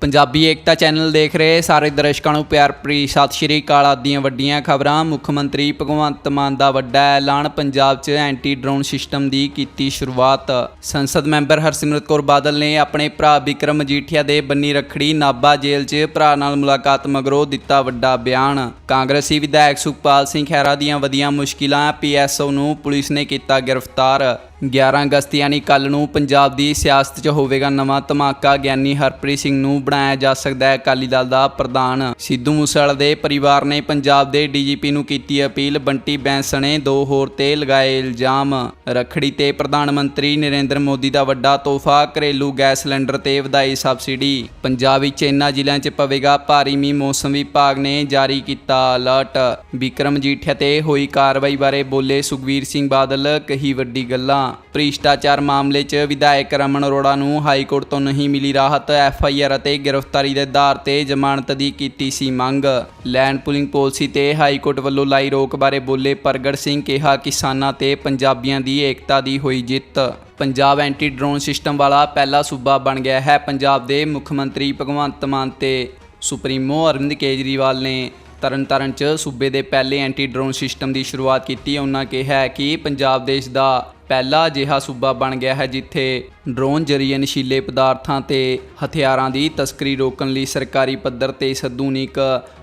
ਪੰਜਾਬੀ ਏਕਤਾ channel ਦੇਖ ਰਹੇ ਸਾਰੇ ਦਰਸ਼ਕਾਂ ਨੂੰ ਪਿਆਰ ਭਰੀ ਸਤਿ ਸ਼੍ਰੀ ਅਕਾਲ। ਆਦਿ ਦੀਆਂ ਵੱਡੀਆਂ ਖਬਰਾਂ, ਮੁੱਖ ਮੰਤਰੀ ਭਗਵੰਤ ਮਾਨ ਦਾ ਵੱਡਾ ਐਲਾਨ, ਪੰਜਾਬ 'ਚ ਐਂਟੀ ਡਰੋਨ ਸਿਸਟਮ ਦੀ ਕੀਤੀ ਸ਼ੁਰੂਆਤ। ਸੰਸਦ ਮੈਂਬਰ ਹਰਸਿਮਰਤ ਕੌਰ ਬਾਦਲ ਨੇ ਆਪਣੇ ਭਰਾ ਵਿਕਰਮ ਮਜੀਠੀਆ ਦੇ ਬੰਨੀ ਰਖੜੀ ਨਾਭਾ ਜੇਲ੍ਹ 'ਚ ਭਰਾ ਨਾਲ ਮੁਲਾਕਾਤ ਮਗਰੋਂ ਦਿੱਤਾ ਵੱਡਾ ਬਿਆਨ। ਕਾਂਗਰਸੀ ਵਿਧਾਇਕ ਸੁਖਪਾਲ ਸਿੰਘ ਖਹਿਰਾ ਦੀਆਂ ਵਧੀਆਂ ਮੁਸ਼ਕਿਲਾਂ, ਪੀਐਸਓ ਨੂੰ ਪੁਲਿਸ ਨੇ ਕੀਤਾ ਗ੍ਰਿਫਤਾਰ। 11 ਅਗਸਤ ਯਾਨੀ ਕੱਲ ਨੂੰ ਪੰਜਾਬ ਦੀ ਸਿਆਸਤ 'ਚ ਹੋਵੇਗਾ ਨਵਾਂ ਧਮਾਕਾ, ਗਿਆਨੀ ਹਰਪ੍ਰੀਤ ਸਿੰਘ ਨੂੰ ਬਣਾਇਆ ਜਾ ਸਕਦਾ ਹੈ ਅਕਾਲੀ ਦਲ ਦਾ ਪ੍ਰਧਾਨ। ਸਿੱਧੂ ਮੂਸੇਵਾਲਾ ਦੇ ਪਰਿਵਾਰ ਨੇ ਪੰਜਾਬ ਦੇ ਡੀਜੀਪੀ ਨੂੰ ਕੀਤੀ ਅਪੀਲ, ਬੰਟੀ ਬੈਂਸ ਨੇ ਦੋ ਹੋਰ ਤੇ ਲਗਾਏ ਇਲਜ਼ਾਮ। ਰਖੜੀ ਤੇ ਪ੍ਰਧਾਨ ਮੰਤਰੀ ਨਰਿੰਦਰ ਮੋਦੀ ਦਾ ਵੱਡਾ ਤੋਹਫਾ, ਘਰੇਲੂ ਗੈਸ ਸਿਲੰਡਰ ਤੇ ਵਧਾਈ ਸਬਸਿਡੀ। ਪੰਜਾਬ ਵਿੱਚ ਇਨ੍ਹਾਂ ਜ਼ਿਲ੍ਹਿਆਂ 'ਚ ਪਵੇਗਾ ਭਾਰੀ ਮੀਂਹ, ਮੌਸਮ ਵਿਭਾਗ ਨੇ ਜਾਰੀ ਕੀਤਾ ਅਲਰਟ। ਵਿਕਰਮ ਜੀਠਿਆ ਤੇ ਹੋਈ ਕਾਰਵਾਈ ਬਾਰੇ ਬੋਲੇ ਸੁਖਵੀਰ ਸਿੰਘ ਬਾਦਲ, ਕਹੀ ਵੱਡੀ ਗੱਲਾਂ। ਭ੍ਰਿਸ਼ਟਾਚਾਰ ਮਾਮਲੇ 'ਚ ਵਿਧਾਇਕ ਰਮਨ ਅਰੋੜਾ ਨੂੰ ਹਾਈ ਕੋਰਟ ਤੋਂ ਨਹੀਂ ਮਿਲੀ ਰਾਹਤ, ਐਫ ਆਈ ਆਰ ਅਤੇ ਗ੍ਰਿਫਤਾਰੀ ਦੇ ਆਧਾਰ ਤੇ ਜ਼ਮਾਨਤ ਦੀ ਕੀਤੀ ਸੀ ਮੰਗ। ਲੈਂਡ ਪੁਲਿੰਗ ਪਾਲਿਸੀ ਤੇ ਹਾਈ ਕੋਰਟ ਵੱਲੋਂ ਲਾਈ ਰੋਕ ਬਾਰੇ ਬੋਲੇ ਪ੍ਰਗਟ ਸਿੰਘ ਕਿਹਾ, ਕਿਸਾਨਾਂ ਤੇ ਪੰਜਾਬੀਆਂ ਦੀ ਏਕਤਾ ਦੀ ਹੋਈ ਜਿੱਤ। ਪੰਜਾਬ ਐਂਟੀ ਡਰੋਨ ਸਿਸਟਮ ਵਾਲਾ ਪਹਿਲਾ ਸੂਬਾ ਬਣ ਗਿਆ ਹੈ ਪੰਜਾਬ ਦੇ ਮੁੱਖ ਮੰਤਰੀ ਭਗਵੰਤ ਮਾਨ ਤੇ। ਸੁਪਰੀਮੋ ਅਰਵਿੰਦ ਕੇਜਰੀਵਾਲ ਨੇ ਤਰਨਤਾਰਨ ਚ ਸੂਬੇ ਦੇ ਪਹਿਲੇ ਐਂਟੀ ਡਰੋਨ ਸਿਸਟਮ ਦੀ ਸ਼ੁਰੂਆਤ ਕੀਤੀ। ਉਹਨਾਂ ਕਿਹਾ ਕਿ ਪੰਜਾਬ ਦੇਸ਼ ਦਾ ਪਹਿਲਾ ਅਜਿਹਾ ਸੂਬਾ ਬਣ ਗਿਆ ਹੈ ਜਿੱਥੇ ਡਰੋਨ ਜਰੀਏ ਨਸ਼ੀਲੇ ਪਦਾਰਥਾਂ ਤੇ ਹਥਿਆਰਾਂ ਦੀ ਤਸਕਰੀ ਰੋਕਣ ਲਈ ਸਰਕਾਰੀ ਪੱਧਰ ਤੇ ਇਸ ਆਧੁਨਿਕ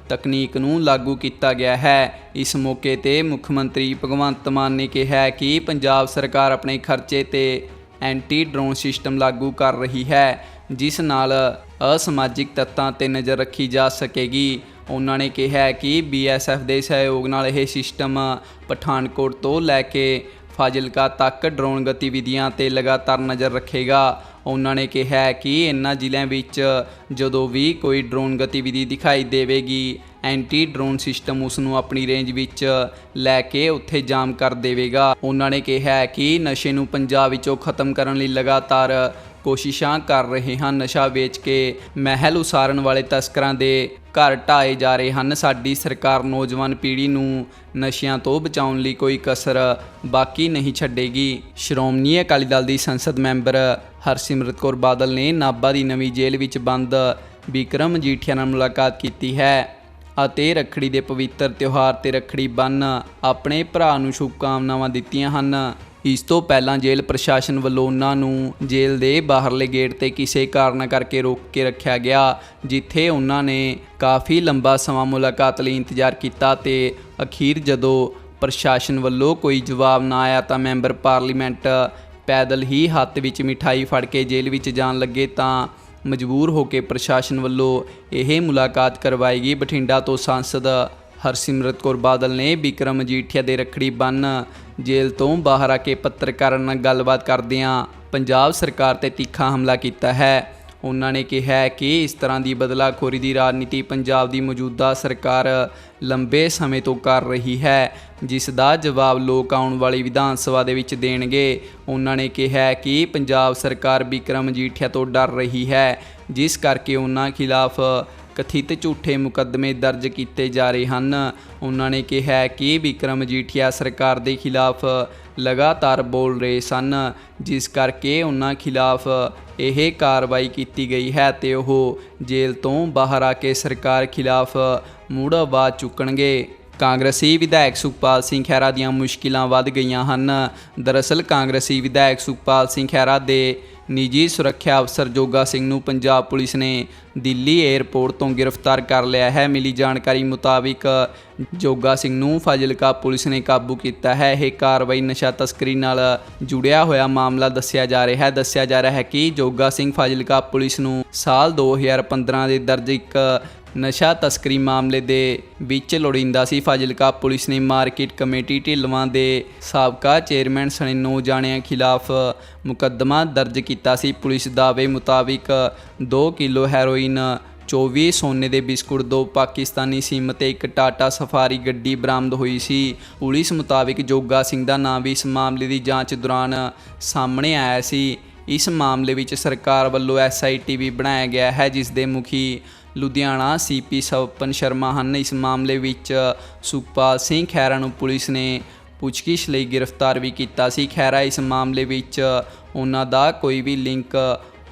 ਤਕਨੀਕ ਨੂੰ ਲਾਗੂ ਕੀਤਾ ਗਿਆ ਹੈ। ਇਸ ਮੌਕੇ ਤੇ ਮੁੱਖ ਮੰਤਰੀ ਭਗਵੰਤ ਮਾਨ ਨੇ ਕਿਹਾ ਕਿ ਪੰਜਾਬ ਸਰਕਾਰ ਆਪਣੇ ਖਰਚੇ ਤੇ ਐਂਟੀ ਡਰੋਨ ਸਿਸਟਮ ਲਾਗੂ ਕਰ ਰਹੀ ਹੈ, ਜਿਸ ਨਾਲ ਅਸਮਾਜਿਕ ਤੱਤਾਂ ਤੇ ਨਜ਼ਰ ਰੱਖੀ ਜਾ ਸਕੇਗੀ। ਉਹਨਾਂ ਨੇ ਕਿਹਾ ਕਿ ਬੀਐਸਐਫ ਦੇ ਸਹਿਯੋਗ ਨਾਲ ਇਹ ਸਿਸਟਮ ਪਠਾਨਕੋਟ ਤੋਂ ਲੈ ਕੇ ਫਾਜ਼ਿਲਕਾ ਤੱਕ ਡਰੋਨ ਗਤੀਵਿਧੀਆਂ ਤੇ ਲਗਾਤਾਰ ਨਜ਼ਰ ਰੱਖੇਗਾ। ਉਹਨਾਂ ਨੇ ਕਿਹਾ ਕਿ ਇਨ੍ਹਾਂ ਜ਼ਿਲ੍ਹਿਆਂ ਵਿੱਚ ਜਦੋਂ ਵੀ ਕੋਈ ਡਰੋਨ ਗਤੀਵਿਧੀ ਦਿਖਾਈ ਦੇਵੇਗੀ, ਐਂਟੀ ਡਰੋਨ ਸਿਸਟਮ ਉਸ ਨੂੰ ਆਪਣੀ ਰੇਂਜ ਵਿੱਚ ਲੈ ਕੇ ਉੱਥੇ ਜਾਮ ਕਰ ਦੇਵੇਗਾ। ਉਹਨਾਂ ਨੇ ਕਿਹਾ ਕਿ ਨਸ਼ੇ ਨੂੰ ਪੰਜਾਬ ਵਿੱਚੋਂ ਖਤਮ ਕਰਨ ਲਈ ਲਗਾਤਾਰ ਕੋਸ਼ਿਸ਼ਾਂ ਕਰ ਰਹੇ ਹਨ। ਨਸ਼ਾ ਵੇਚ ਕੇ ਮਹਿਲ ਉਸਾਰਨ ਵਾਲੇ ਤਸਕਰਾਂ ਦੇ ਘਰ ਢਾਏ ਜਾ ਰਹੇ ਹਨ। ਸਾਡੀ ਸਰਕਾਰ ਨੌਜਵਾਨ ਪੀੜ੍ਹੀ ਨੂੰ ਨਸ਼ਿਆਂ ਤੋਂ ਬਚਾਉਣ ਲਈ ਕੋਈ ਕਸਰ ਬਾਕੀ ਨਹੀਂ ਛੱਡੇਗੀ। ਸ਼੍ਰੋਮਣੀ ਅਕਾਲੀ ਦਲ ਦੀ ਸੰਸਦ ਮੈਂਬਰ ਹਰਸਿਮਰਤ ਕੌਰ ਬਾਦਲ ਨੇ ਨਾਭਾ ਦੀ ਨਵੀਂ ਜੇਲ੍ਹ ਵਿੱਚ ਬੰਦ ਵਿਕਰਮ ਜੀਠੀਆ ਨਾਲ ਮੁਲਾਕਾਤ ਕੀਤੀ ਹੈ ਅਤੇ ਰੱਖੜੀ ਦੇ ਪਵਿੱਤਰ ਤਿਉਹਾਰ ਤੇ ਰੱਖੜੀ ਬੰਨ ਆਪਣੇ ਭਰਾ ਨੂੰ ਸ਼ੁਭਕਾਮਨਾਵਾਂ ਦਿੱਤੀਆਂ ਹਨ। ਇਸ ਤੋਂ ਪਹਿਲਾਂ ਜੇਲ੍ਹ ਪ੍ਰਸ਼ਾਸਨ ਵੱਲੋਂ ਉਹਨਾਂ ਨੂੰ ਜੇਲ੍ਹ ਦੇ ਬਾਹਰਲੇ ਗੇਟ ਤੇ ਕਿਸੇ ਕਾਰਨ ਕਰਕੇ ਰੋਕ ਕੇ ਰੱਖਿਆ ਗਿਆ, ਜਿੱਥੇ ਉਹਨਾਂ ਨੇ ਕਾਫੀ ਲੰਬਾ ਸਮਾਂ ਮੁਲਾਕਾਤ ਲਈ ਇੰਤਜ਼ਾਰ ਕੀਤਾ ਤੇ ਅਖੀਰ ਜਦੋਂ ਪ੍ਰਸ਼ਾਸਨ ਵੱਲੋਂ ਕੋਈ ਜਵਾਬ ਨਾ ਆਇਆ ਤਾਂ ਮੈਂਬਰ ਪਾਰਲੀਮੈਂਟ ਪੈਦਲ ਹੀ ਹੱਥ ਵਿੱਚ ਮਿਠਾਈ ਫੜ ਕੇ ਜੇਲ੍ਹ ਵਿੱਚ ਜਾਣ ਲੱਗੇ ਤਾਂ ਮਜਬੂਰ ਹੋ ਕੇ ਪ੍ਰਸ਼ਾਸਨ ਵੱਲੋਂ ਇਹ ਮੁਲਾਕਾਤ ਕਰਵਾਈ ਗਈ। ਬਠਿੰਡਾ ਤੋਂ ਸੰਸਦ ਹਰਸਿਮਰਤ ਕੌਰ ਬਾਦਲ ਨੇ ਬਿਕਰਮ ਮਜੀਠੀਆ ਦੇ ਰੱਖੜੀ ਬੰਨ ਜੇਲ੍ਹ ਤੋਂ ਬਾਹਰ ਆ ਕੇ ਪੱਤਰਕਾਰਾਂ ਨਾਲ ਗੱਲਬਾਤ ਕਰਦਿਆਂ ਪੰਜਾਬ ਸਰਕਾਰ ਤੇ ਤਿੱਖਾ ਹਮਲਾ ਕੀਤਾ ਹੈ। ਉਹਨਾਂ ਨੇ ਕਿਹਾ ਕਿ ਇਸ ਤਰ੍ਹਾਂ ਦੀ ਬਦਲਾਖੋਰੀ ਦੀ ਰਾਜਨੀਤੀ ਪੰਜਾਬ ਦੀ ਮੌਜੂਦਾ ਸਰਕਾਰ ਲੰਬੇ ਸਮੇਂ ਤੋਂ ਕਰ ਰਹੀ ਹੈ, ਜਿਸ ਦਾ ਜਵਾਬ ਲੋਕ ਆਉਣ ਵਾਲੀ ਵਿਧਾਨ ਸਭਾ ਦੇ ਵਿੱਚ ਦੇਣਗੇ। ਉਹਨਾਂ ਨੇ ਕਿਹਾ ਕਿ ਪੰਜਾਬ ਸਰਕਾਰ ਬਿਕਰਮ ਮਜੀਠੀਆ ਤੋਂ ਡਰ ਰਹੀ ਹੈ, ਜਿਸ ਕਰਕੇ ਉਹਨਾਂ ਖਿਲਾਫ ਕਥਿਤ ਝੂਠੇ ਮੁਕੱਦਮੇ ਦਰਜ ਕੀਤੇ ਜਾ ਰਹੇ ਹਨ। ਉਹਨਾਂ ਨੇ ਕਿਹਾ ਕਿ ਵਿਕਰਮ ਮਜੀਠੀਆ ਸਰਕਾਰ ਦੇ ਖਿਲਾਫ ਲਗਾਤਾਰ ਬੋਲ ਰਹੇ ਸਨ, ਜਿਸ ਕਰਕੇ ਉਹਨਾਂ ਖਿਲਾਫ ਇਹ ਕਾਰਵਾਈ ਕੀਤੀ ਗਈ ਹੈ ਤੇ ਉਹ ਜੇਲ੍ਹ ਤੋਂ ਬਾਹਰ ਆ ਕੇ ਸਰਕਾਰ ਖਿਲਾਫ ਮੁੜ ਆਵਾਜ਼ ਚੁੱਕਣਗੇ। ਕਾਂਗਰਸੀ ਵਿਧਾਇਕ ਸੁਖਪਾਲ ਸਿੰਘ ਖਹਿਰਾ ਦੀਆਂ ਮੁਸ਼ਕਿਲਾਂ ਵੱਧ ਗਈਆਂ ਹਨ। ਦਰਅਸਲ ਕਾਂਗਰਸੀ ਵਿਧਾਇਕ ਸੁਖਪਾਲ ਸਿੰਘ ਖਹਿਰਾ ਦੇ ਨਿੱਜੀ ਸੁਰੱਖਿਆ ਅਫਸਰ ਜੋਗਾ ਸਿੰਘ ਨੂੰ ਪੰਜਾਬ ਪੁਲਿਸ ਨੇ ਦਿੱਲੀ 에ਅਰਪੋਰਟ ਤੋਂ ਗ੍ਰਿਫਤਾਰ ਕਰ ਲਿਆ ਹੈ। ਮਿਲੀ ਜਾਣਕਾਰੀ ਮੁਤਾਬਿਕ ਜੋਗਾ ਸਿੰਘ ਨੂੰ ਫਾਜ਼ਿਲਕਾ ਪੁਲਿਸ ਨੇ ਕਾਬੂ ਕੀਤਾ ਹੈ। ਇਹ ਕਾਰਵਾਈ ਨਸ਼ਾ ਤਸਕਰੀ ਨਾਲ ਜੁੜਿਆ ਹੋਇਆ ਮਾਮਲਾ ਦੱਸਿਆ ਜਾ ਰਿਹਾ ਹੈ। ਦੱਸਿਆ ਜਾ ਰਿਹਾ ਹੈ ਕਿ ਜੋਗਾ ਸਿੰਘ ਫਾਜ਼ਿਲਕਾ ਪੁਲਿਸ ਨੂੰ ਸਾਲ 2015 ਦੇ ਦਰਜ ਇੱਕ ਨਸ਼ਾ ਤਸਕਰੀ ਮਾਮਲੇ ਦੇ ਵਿੱਚ ਲੋੜੀਂਦਾ ਸੀ। ਫਾਜ਼ਿਲਕਾ ਪੁਲਿਸ ਨੇ ਮਾਰਕੀਟ ਕਮੇਟੀ ਢਿੱਲਵਾਂ ਦੇ ਸਾਬਕਾ ਚੇਅਰਮੈਨ ਸਣੇ ਨੌ ਜਾਣਿਆਂ ਖਿਲਾਫ ਮੁਕੱਦਮਾ ਦਰਜ ਕੀਤਾ ਸੀ। ਪੁਲਿਸ ਦਾਅਵੇ ਮੁਤਾਬਿਕ 2 ਕਿਲੋ ਹੈਰੋਇਨ 24 ਸੋਨੇ ਦੇ ਬਿਸਕੁਟ, ਦੋ ਪਾਕਿਸਤਾਨੀ ਸਿਮ ਤੇ ਇੱਕ ਟਾਟਾ ਸਫਾਰੀ ਗੱਡੀ ਬਰਾਮਦ ਹੋਈ ਸੀ। ਪੁਲਿਸ ਮੁਤਾਬਿਕ ਜੋਗਾ ਸਿੰਘ ਦਾ ਨਾਮ ਵੀ ਇਸ ਮਾਮਲੇ ਦੀ ਜਾਂਚ ਦੌਰਾਨ ਸਾਹਮਣੇ ਆਇਆ ਸੀ। ਇਸ ਮਾਮਲੇ ਵਿੱਚ ਸਰਕਾਰ ਵੱਲੋਂ ਐਸਆਈਟੀ ਵੀ ਬਣਾਇਆ ਗਿਆ ਹੈ, ਜਿਸ ਦੇ ਮੁਖੀ ਲੁਧਿਆਣਾ ਸੀਪੀ ਸਵਪਨ ਸ਼ਰਮਾ ਹਨ। ਇਸ ਮਾਮਲੇ ਵਿੱਚ ਸੁਖਪਾਲ ਸਿੰਘ ਖਹਿਰਾ ਨੂੰ ਪੁਲਿਸ ਨੇ ਪੁੱਛਗਿੱਛ ਲਈ ਗ੍ਰਿਫਤਾਰ ਵੀ ਕੀਤਾ ਸੀ। ਖਹਿਰਾ, ਇਸ ਮਾਮਲੇ ਵਿੱਚ ਉਹਨਾਂ ਦਾ ਕੋਈ ਵੀ ਲਿੰਕ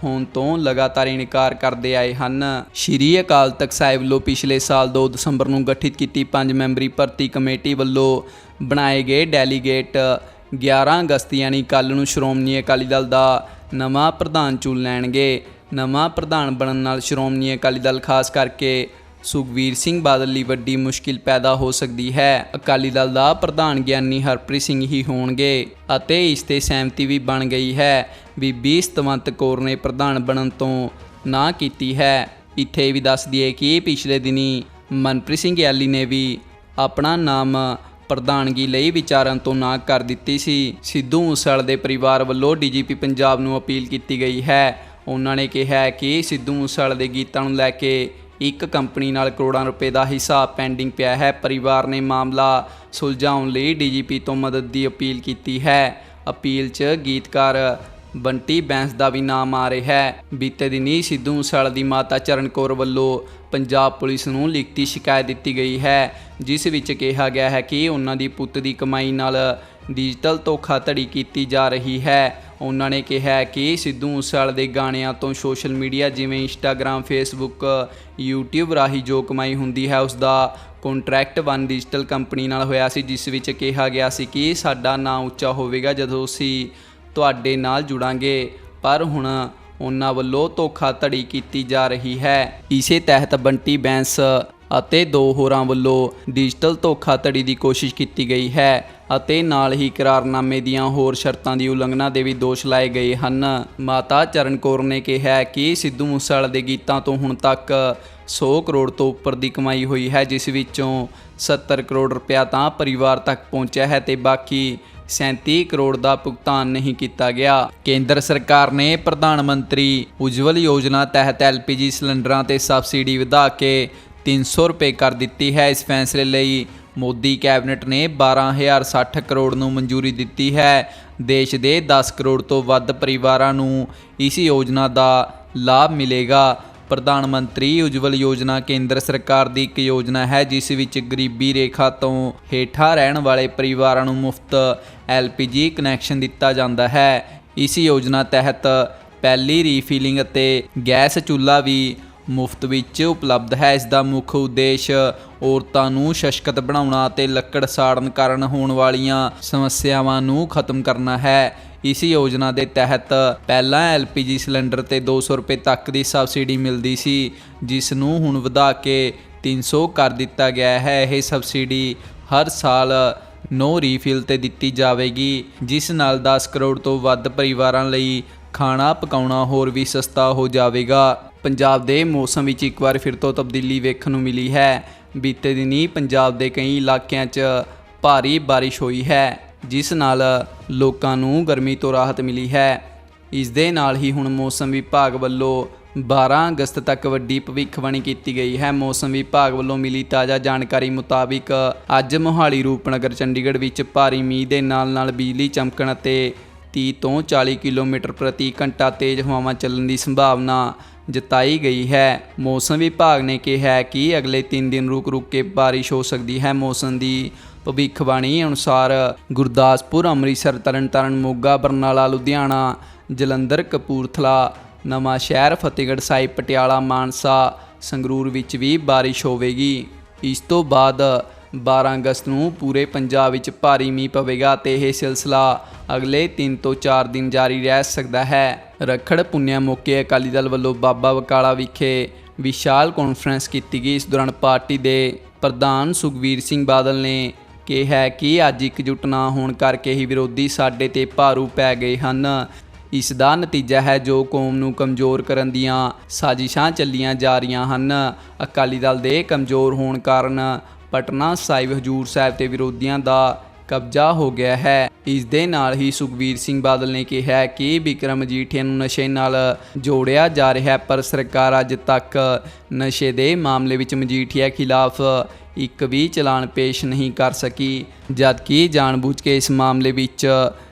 ਹੋਣ ਤੋਂ ਲਗਾਤਾਰ ਇਨਕਾਰ ਕਰਦੇ ਆਏ ਹਨ। ਸ਼੍ਰੀ ਅਕਾਲ ਤਖਤ ਸਾਹਿਬ ਵੱਲੋਂ ਪਿਛਲੇ ਸਾਲ 2 ਦਸੰਬਰ ਨੂੰ ਗਠਿਤ ਕੀਤੀ ਪੰਜ ਮੈਂਬਰੀ ਭਰਤੀ ਕਮੇਟੀ ਵੱਲੋਂ ਬਣਾਏ ਗਏ ਡੈਲੀਗੇਟ 11 ਅਗਸਤ ਯਾਨੀ ਕੱਲ ਨੂੰ ਸ਼੍ਰੋਮਣੀ ਅਕਾਲੀ ਦਲ ਦਾ ਨਵਾਂ ਪ੍ਰਧਾਨ ਚੁਣ ਲੈਣਗੇ। ਨਵਾਂ ਪ੍ਰਧਾਨ ਬਣਨ ਨਾਲ ਸ਼੍ਰੋਮਣੀ ਅਕਾਲੀ ਦਲ ਖਾਸ ਕਰਕੇ ਸੁਖਵੀਰ ਸਿੰਘ ਬਾਦਲ ਲਈ ਵੱਡੀ ਮੁਸ਼ਕਿਲ ਪੈਦਾ ਹੋ ਸਕਦੀ ਹੈ। ਅਕਾਲੀ ਦਲ ਦਾ ਪ੍ਰਧਾਨ ਗਿਆਨੀ ਹਰਪ੍ਰੀਤ ਸਿੰਘ ਹੀ ਹੋਣਗੇ ਅਤੇ ਇਸ ਤੇ ਸਹਿਮਤੀ ਵੀ ਬਣ ਗਈ ਹੈ ਬੀਬੀ ਸਤਵੰਤ ਕੌਰ ਨੇ ਪ੍ਰਧਾਨ ਬਣਨ ਤੋਂ ਨਾ ਕੀਤੀ ਹੈ। ਇੱਥੇ ਵੀ ਦੱਸ ਦਈਏ ਕਿ ਪਿਛਲੇ ਦਿਨੀ ਮਨਪ੍ਰੀਤ ਸਿੰਘ ਯਾਲੀ ਨੇ ਵੀ ਆਪਣਾ ਨਾਮ ਪ੍ਰਧਾਨਗੀ ਲਈ ਵਿਚਾਰਨ ਤੋਂ ਨਾ ਕਰ ਦਿੱਤੀ ਸੀ। ਸਿੱਧੂ ਮੂਸੇਵਾਲੇ ਦੇ ਪਰਿਵਾਰ ਵੱਲੋਂ ਡੀਜੀਪੀ ਪੰਜਾਬ ਨੂੰ ਅਪੀਲ ਕੀਤੀ ਗਈ ਹੈ ਉਹਨਾਂ ਨੇ ਕਿਹਾ ਕਿ ਸਿੱਧੂ ਮੂਸੇਵਾਲੇ ਦੇ ਗੀਤਾਂ ਨੂੰ ਲੈ ਕੇ ਇੱਕ ਕੰਪਨੀ ਨਾਲ ਕਰੋੜਾਂ ਰੁਪਏ ਦਾ ਹਿੱਸਾ ਪੈਂਡਿੰਗ ਪਿਆ ਹੈ। ਪਰਿਵਾਰ ਨੇ ਮਾਮਲਾ ਸੁਲਝਾਉਣ ਲਈ ਡੀਜੀਪੀ ਤੋਂ ਮਦਦ ਦੀ ਅਪੀਲ ਕੀਤੀ ਹੈ। ਅਪੀਲ 'ਚ ਗੀਤਕਾਰ ਬੰਟੀ ਬੈਂਸ ਦਾ ਵੀ ਨਾਮ ਆ ਰਿਹਾ ਹੈ। ਬੀਤੇ ਦਿਨੀ ਸਿੱਧੂ ਮੂਸੇਵਾਲੇ ਦੀ ਮਾਤਾ ਚਰਨ ਕੌਰ ਵੱਲੋਂ ਪੰਜਾਬ ਪੁਲਿਸ ਨੂੰ ਲਿਖਤੀ ਸ਼ਿਕਾਇਤ ਦਿੱਤੀ ਗਈ ਹੈ, ਜਿਸ ਵਿੱਚ ਕਿਹਾ ਗਿਆ ਹੈ ਕਿ ਉਹਨਾਂ ਦੀ ਪੁੱਤ ਦੀ ਕਮਾਈ ਨਾਲ ਡਿਜੀਟਲ ਧੋਖਾਧੜੀ ਕੀਤੀ ਜਾ ਰਹੀ ਹੈ। ਉਹਨਾਂ ਨੇ ਕਿਹਾ ਕਿ ਸਿੱਧੂ ਮੂਸੇਵਾਲੇ ਦੇ ਗਾਣਿਆਂ ਤੋਂ ਸੋਸ਼ਲ ਮੀਡੀਆ ਜਿਵੇਂ ਇੰਸਟਾਗ੍ਰam ਫੇਸਬੁੱਕ, YouTube ਰਾਹੀਂ ਜੋ ਕਮਾਈ ਹੁੰਦੀ ਹੈ, ਉਸ ਦਾ ਕੰਟਰੈਕਟ ਵਨ ਡਿਜੀਟਲ ਕੰਪਨੀ ਨਾਲ ਹੋਇਆ ਸੀ, ਜਿਸ ਵਿੱਚ ਕਿਹਾ ਗਿਆ ਸੀ ਕਿ ਸਾਡਾ ਨਾਂ ਉੱਚਾ ਹੋਵੇਗਾ ਜਦੋਂ ਅਸੀਂ ਤੁਹਾਡੇ ਨਾਲ ਜੁੜਾਂਗੇ। ਪਰ ਹੁਣ ਉਹਨਾਂ ਵੱਲੋਂ ਧੋਖਾਧੜੀ ਕੀਤੀ ਜਾ ਰਹੀ ਹੈ। ਇਸੇ ਤਹਿਤ ਬੰਟੀ ਬੈਂਸ ਅਤੇ ਦੋ ਹੋਰਾਂ ਵੱਲੋਂ ਡਿਜੀਟਲ ਧੋਖਾਧੜੀ ਦੀ ਕੋਸ਼ਿਸ਼ ਕੀਤੀ ਗਈ ਹੈ। ਅਤੇ ਨਾਲ ਹੀ ਕਰਾਰਨਾਮੇ ਦੀਆਂ ਹੋਰ ਸ਼ਰਤਾਂ ਦੀ ਉਲੰਘਣਾ ਦੇ ਵੀ ਦੋਸ਼ ਲਾਏ ਗਏ ਹਨ। ਮਾਤਾ ਚਰਨ ਕੌਰ ਨੇ ਕਿਹਾ ਕਿ ਸਿੱਧੂ ਮੂਸੇਵਾਲੇ ਦੇ ਗੀਤਾਂ ਤੋਂ ਹੁਣ ਤੱਕ 100 ਕਰੋੜ ਤੋਂ ਉੱਪਰ ਦੀ ਕਮਾਈ ਹੋਈ ਹੈ, ਜਿਸ ਵਿੱਚੋਂ 70 ਕਰੋੜ ਰੁਪਇਆ ਤਾਂ ਪਰਿਵਾਰ ਤੱਕ ਪਹੁੰਚਿਆ ਹੈ ਤੇ ਬਾਕੀ 37 ਕਰੋੜ ਦਾ ਭੁਗਤਾਨ ਨਹੀਂ ਕੀਤਾ ਗਿਆ। ਕੇਂਦਰ ਸਰਕਾਰ ਨੇ ਪ੍ਰਧਾਨ ਮੰਤਰੀ ਉਜਵਲ ਯੋਜਨਾ ਤਹਿਤ ਐਲਪੀਜੀ ਸਿਲੰਡਰਾਂ ਤੇ ਸਬਸਿਡੀ ਵਧਾ ਕੇ 300 ਰੁਪਏ ਕਰ ਦਿੱਤੀ ਹੈ। ਇਸ ਫੈਸਲੇ ਲਈ ਮੋਦੀ ਕੈਬਨਿਟ ਨੇ 12060 ਕਰੋੜ ਨੂੰ ਮਨਜ਼ੂਰੀ ਦਿੱਤੀ ਹੈ। ਦੇਸ਼ ਦੇ 10 ਕਰੋੜ ਤੋਂ ਵੱਧ ਪਰਿਵਾਰਾਂ ਨੂੰ ਇਸ ਯੋਜਨਾ ਦਾ ਲਾਭ ਮਿਲੇਗਾ। ਪ੍ਰਧਾਨ ਮੰਤਰੀ ਉਜਵਲ ਯੋਜਨਾ ਕੇਂਦਰ ਸਰਕਾਰ ਦੀ ਇੱਕ ਯੋਜਨਾ ਹੈ, ਜਿਸ ਵਿੱਚ ਗਰੀਬੀ ਰੇਖਾ ਤੋਂ ਹੇਠਾਂ ਰਹਿਣ ਵਾਲੇ ਪਰਿਵਾਰਾਂ ਨੂੰ ਮੁਫਤ ਐਲਪੀਜੀ ਕਨੈਕਸ਼ਨ ਦਿੱਤਾ ਜਾਂਦਾ ਹੈ। ਇਸ ਯੋਜਨਾ ਤਹਿਤ ਪਹਿਲੀ ਰੀਫਿਲਿੰਗ ਅਤੇ ਗੈਸ ਚੁੱਲ੍ਹਾ ਵੀ ਮੁਫਤ ਵਿੱਚ ਉਪਲਬਧ ਹੈ। ਇਸ ਦਾ ਮੁੱਖ ਉਦੇਸ਼ ਔਰਤਾਂ ਨੂੰ ਸਸ਼ਕਤ ਬਣਾਉਣਾ ਅਤੇ ਲੱਕੜ ਸਾੜਨ ਕਾਰਨ ਹੋਣ ਵਾਲੀਆਂ ਸਮੱਸਿਆਵਾਂ ਨੂੰ ਖਤਮ ਕਰਨਾ ਹੈ। ਇਸ ਯੋਜਨਾ ਦੇ ਤਹਿਤ ਪਹਿਲਾਂ ਐਲਪੀਜੀ ਸਿਲੰਡਰ ਤੇ 200 ਰੁਪਏ ਤੱਕ ਦੀ ਸਬਸਿਡੀ ਮਿਲਦੀ ਸੀ, ਜਿਸ ਨੂੰ ਹੁਣ ਵਧਾ ਕੇ 300 ਕਰ ਦਿੱਤਾ ਗਿਆ ਹੈ। ਇਹ ਸਬਸਿਡੀ ਹਰ ਸਾਲ ਨੋ ਰੀਫਿਲ ਤੇ ਦਿੱਤੀ ਜਾਵੇਗੀ, ਜਿਸ ਨਾਲ 10 ਕਰੋੜ ਤੋਂ ਵੱਧ ਪਰਿਵਾਰਾਂ ਲਈ ਖਾਣਾ ਪਕਾਉਣਾ ਹੋਰ ਵੀ ਸਸਤਾ ਹੋ ਜਾਵੇਗਾ। ਪੰਜਾਬ ਦੇ ਮੌਸਮ ਵਿੱਚ ਇੱਕ ਵਾਰ ਫਿਰ ਤੋਂ ਤਬਦੀਲੀ ਵੇਖਣ ਨੂੰ ਮਿਲੀ ਹੈ। ਬੀਤੇ ਦਿਨੀ ਪੰਜਾਬ ਦੇ ਕਈ ਇਲਾਕਿਆਂ 'ਚ ਭਾਰੀ ਬਾਰਿਸ਼ ਹੋਈ ਹੈ, ਜਿਸ ਨਾਲ ਲੋਕਾਂ ਨੂੰ ਗਰਮੀ ਤੋਂ ਰਾਹਤ ਮਿਲੀ ਹੈ। ਇਸ ਦੇ ਨਾਲ ਹੀ ਹੁਣ ਮੌਸਮ ਵਿਭਾਗ ਵੱਲੋਂ 12 ਅਗਸਤ ਤੱਕ ਵੱਡੀ ਭਵਿੱਖਬਾਣੀ ਕੀਤੀ ਗਈ ਹੈ। ਮੌਸਮ ਵਿਭਾਗ ਵੱਲੋਂ ਮਿਲੀ ਤਾਜ਼ਾ ਜਾਣਕਾਰੀ ਮੁਤਾਬਿਕ ਅੱਜ ਮੋਹਾਲੀ, ਰੂਪਨਗਰ, ਚੰਡੀਗੜ੍ਹ ਵਿੱਚ ਭਾਰੀ ਮੀਂਹ ਦੇ ਨਾਲ-ਨਾਲ ਬਿਜਲੀ ਚਮਕਣ ਅਤੇ 30 ਤੋਂ 40 ਕਿਲੋਮੀਟਰ ਪ੍ਰਤੀ ਘੰਟਾ ਤੇਜ਼ ਹਵਾਵਾਂ ਚੱਲਣ ਦੀ ਸੰਭਾਵਨਾ ਜਤਾਈ ਗਈ ਹੈ। ਮੌਸਮ ਵਿਭਾਗ ਨੇ ਕਿਹਾ ਹੈ ਕਿ ਅਗਲੇ 3 ਦਿਨ ਰੁਕ-ਰੁਕ ਕੇ ਬਾਰਿਸ਼ ਹੋ ਸਕਦੀ ਹੈ। ਮੌਸਮ ਦੀ ਭਵਿੱਖਬਾਣੀ ਅਨੁਸਾਰ ਗੁਰਦਾਸਪੁਰ, ਅੰਮ੍ਰਿਤਸਰ, ਤਰਨਤਾਰਨ, ਮੋਗਾ, ਬਰਨਾਲਾ, ਲੁਧਿਆਣਾ, ਜਲੰਧਰ, ਕਪੂਰਥਲਾ, ਨਵਾਂ ਸ਼ਹਿਰ, ਫਤਿਹਗੜ੍ਹ ਸਾਹਿਬ, ਪਟਿਆਲਾ, ਮਾਨਸਾ ਸੰਗਰੂਰ ਵਿੱਚ ਵੀ ਬਾਰਿਸ਼ ਹੋਵੇਗੀ। ਇਸ ਤੋਂ ਬਾਅਦ 12 ਅਗਸਤ ਨੂੰ ਪੂਰੇ ਪੰਜਾਬ ਵਿੱਚ ਭਾਰੀ ਮੀਂਹ ਪਵੇਗਾ ਤੇ ਇਹ ਸਿਲਸਿਲਾ ਅਗਲੇ 3 ਤੋਂ 4 ਦਿਨ ਜਾਰੀ ਰਹਿ ਸਕਦਾ ਹੈ। ਰੱਖੜ ਪੁੰਨਿਆ ਮੌਕੇ ਅਕਾਲੀ ਦਲ ਵੱਲੋਂ ਬਾਬਾ ਬਕਾਲਾ ਵਿਖੇ ਵਿਸ਼ਾਲ ਕਾਨਫਰੰਸ ਕੀਤੀ ਗਈ। ਇਸ ਦੌਰਾਨ ਪਾਰਟੀ ਦੇ ਪ੍ਰਧਾਨ ਸੁਖਵੀਰ ਸਿੰਘ ਬਾਦਲ ਨੇ ਕਿਹਾ ਕਿ ਅੱਜ ਇਕਜੁੱਟ ਨਾ ਹੋਣ ਕਰਕੇ ਹੀ ਵਿਰੋਧੀ ਸਾਡੇ ਤੇ ਭਾਰੂ ਪੈ ਗਏ ਹਨ। ਇਸ ਦਾ ਨਤੀਜਾ ਹੈ ਜੋ ਕੌਮ ਨੂੰ ਕਮਜ਼ੋਰ ਕਰਨ ਦੀਆਂ ਸਾਜ਼ਿਸ਼ਾਂ ਚੱਲੀਆਂ ਜਾ ਰਹੀਆਂ ਹਨ। ਅਕਾਲੀ ਦਲ ਦੇ ਕਮਜ਼ੋਰ ਹੋਣ ਕਾਰਨ ਪਟਨਾ ਸਾਹਿਬ ਹਜੂਰ ਸਾਹਿਬ ਤੇ ਵਿਰੋਧੀਆਂ ਦਾ ਕਬਜ਼ਾ ਹੋ ਗਿਆ ਹੈ। ਇਸ ਦੇ ਨਾਲ ਹੀ ਸੁਖਵੀਰ ਸਿੰਘ ਬਾਦਲ ਨੇ ਕਿਹਾ ਕਿ ਵਿਕਰਮ ਮਜੀਠੀਆ ਨੂੰ ਨਸ਼ੇ ਨਾਲ ਜੋੜਿਆ ਜਾ ਰਿਹਾ ਪਰ ਸਰਕਾਰ ਅੱਜ ਤੱਕ ਨਸ਼ੇ ਦੇ ਮਾਮਲੇ ਵਿੱਚ ਮਜੀਠੀਆ ਖਿਲਾਫ ਇੱਕ ਵੀ ਚਲਾਨ ਪੇਸ਼ ਨਹੀਂ ਕਰ ਸਕੀ, ਜਦਕਿ ਜਾਣਬੁੱਝ ਕੇ ਇਸ ਮਾਮਲੇ ਵਿੱਚ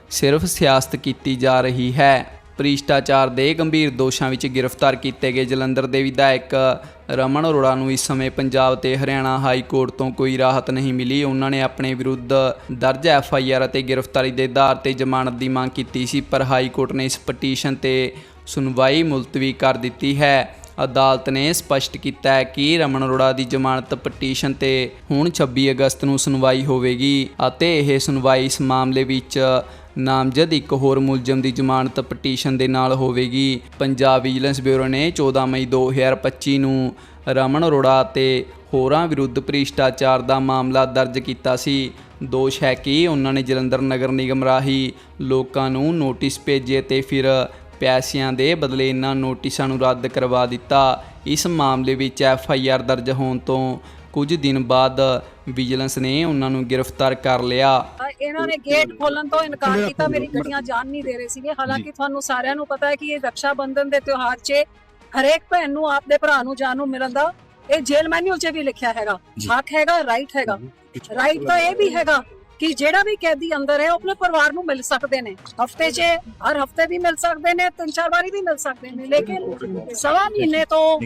ਸਿਰਫ ਸਿਆਸਤ ਕੀਤੀ ਜਾ ਰਹੀ ਹੈ। ਭ੍ਰਿਸ਼ਟਾਚਾਰ ਦੇ ਗੰਭੀਰ ਦੋਸ਼ਾਂ ਵਿੱਚ ਗ੍ਰਿਫਤਾਰ ਕੀਤੇ ਗਏ ਜਲੰਧਰ ਦੇ ਵਿਧਾਇਕ ਰਮਨ ਅਰੋੜਾ ਨੂੰ ਇਸ ਸਮੇਂ ਪੰਜਾਬ ਤੇ ਹਰਿਆਣਾ ਹਾਈ ਕੋਰਟ ਤੋਂ ਕੋਈ ਰਾਹਤ ਨਹੀਂ ਮਿਲੀ। ਉਹਨਾਂ ਨੇ ਆਪਣੇ ਵਿਰੁੱਧ ਦਰਜ ਐਫ ਆਈ ਆਰ ਅਤੇ ਗ੍ਰਿਫਤਾਰੀ ਦੇ ਆਧਾਰ ਤੇ ਜ਼ਮਾਨਤ ਦੀ ਮੰਗ ਕੀਤੀ ਸੀ, ਪਰ ਹਾਈ ਕੋਰਟ ਨੇ ਇਸ ਪਟੀਸ਼ਨ ਤੇ ਸੁਣਵਾਈ ਮੁਲਤਵੀ ਕਰ ਦਿੱਤੀ ਹੈ। ਅਦਾਲਤ ਨੇ ਸਪਸ਼ਟ ਕੀਤਾ ਹੈ ਕਿ ਰਮਨ ਅਰੋੜਾ ਦੀ ਜ਼ਮਾਨਤ ਪਟੀਸ਼ਨ ਤੇ ਹੁਣ 26 ਅਗਸਤ ਨੂੰ ਸੁਣਵਾਈ ਹੋਵੇਗੀ ਅਤੇ ਇਹ ਸੁਣਵਾਈ ਇਸ ਮਾਮਲੇ ਵਿੱਚ ਨਾਮਜ਼ਦ ਇੱਕ ਹੋਰ ਮੁਲਜ਼ਮ ਦੀ ਜ਼ਮਾਨਤ ਪਟੀਸ਼ਨ ਦੇ ਨਾਲ ਹੋਵੇਗੀ। ਪੰਜਾਬ ਵਿਜੀਲੈਂਸ ਬਿਊਰੋ ਨੇ 14 ਮਈ 2025 ਨੂੰ ਰਮਨ ਅਰੋੜਾ ਅਤੇ ਹੋਰਾਂ ਵਿਰੁੱਧ ਭ੍ਰਿਸ਼ਟਾਚਾਰ ਦਾ ਮਾਮਲਾ ਦਰਜ ਕੀਤਾ ਸੀ। ਦੋਸ਼ ਹੈ ਕਿ ਉਹਨਾਂ ਨੇ ਜਲੰਧਰ ਨਗਰ ਨਿਗਮ ਰਾਹੀਂ ਲੋਕਾਂ ਨੂੰ ਨੋਟਿਸ ਭੇਜੇ ਤੇ ਫਿਰ ਪੈਸਿਆਂ ਦੇ ਬਦਲੇ ਇਹਨਾਂ ਨੋਟਿਸਾਂ ਨੂੰ ਰੱਦ ਕਰਵਾ ਦਿੱਤਾ। ਇਸ ਮਾਮਲੇ ਵਿੱਚ ਐਫ ਆਈ ਆਰ ਦਰਜ ਹੋਣ ਤੋਂ ਕੁਝ ਦਿਨ ਬਾਅਦ ਵਿਜੀਲੈਂਸ ਨੇ ਉਹਨਾਂ ਨੂੰ ਗ੍ਰਿਫਤਾਰ ਕਰ ਲਿਆ। ਇਹਨਾਂ ਨੇ ਗੇਟ ਖੋਲਣ ਤੋਂ ਇਨਕਾਰ ਕੀਤਾ ਮੇਰੀ ਗੱਡੀਆਂ ਜਾਣ ਨਹੀਂ ਦੇ ਰਹੇ ਸੀਗੇ। ਹਾਲਾਂਕਿ ਤੁਹਾਨੂੰ ਸਾਰਿਆਂ ਨੂੰ ਪਤਾ ਹੈ ਕਿ ਇਹ ਰਕਸ਼ਾ ਬੰਧਨ ਦੇ ਤਿਉਹਾਰ 'ਚ ਹਰੇਕ ਭੈਣ ਨੂੰ ਆਪਦੇ ਭਰਾ ਨੂੰ ਜਾਣ ਨੂੰ ਮਿਲਣ ਦਾ ਇਹ ਜੇਲ ਮੈਨੂਅਲ 'ਚ ਵੀ ਲਿਖਿਆ ਹੈਗਾ। ਹੱਕ ਹੈਗਾ ਰਾਈਟ ਹੈਗਾ। ਰਾਈਟ ਤਾਂ ਇਹ ਵੀ ਹੈਗਾ ਕਿ ਜਿਹੜਾ ਵੀ ਕੈਦੀ ਅੰਦਰ ਹੈ ਉਹ ਆਪਣੇ ਪਰਿਵਾਰ ਨੂੰ ਮਿਲ ਸਕਦੇ ਨੇ। ਹਫ਼ਤੇ 'ਚ ਹਰ ਹਫ਼ਤੇ ਵੀ ਮਿਲ ਸਕਦੇ ਨੇ ਤਿੰਨ ਚਾਰ ਵਾਰੀ ਵੀ ਮਿਲ ਸਕਦੇ ਨੇ। ਲੇਕਿਨ ਸਵਾ ਮਹੀਨੇ ਤੋਂ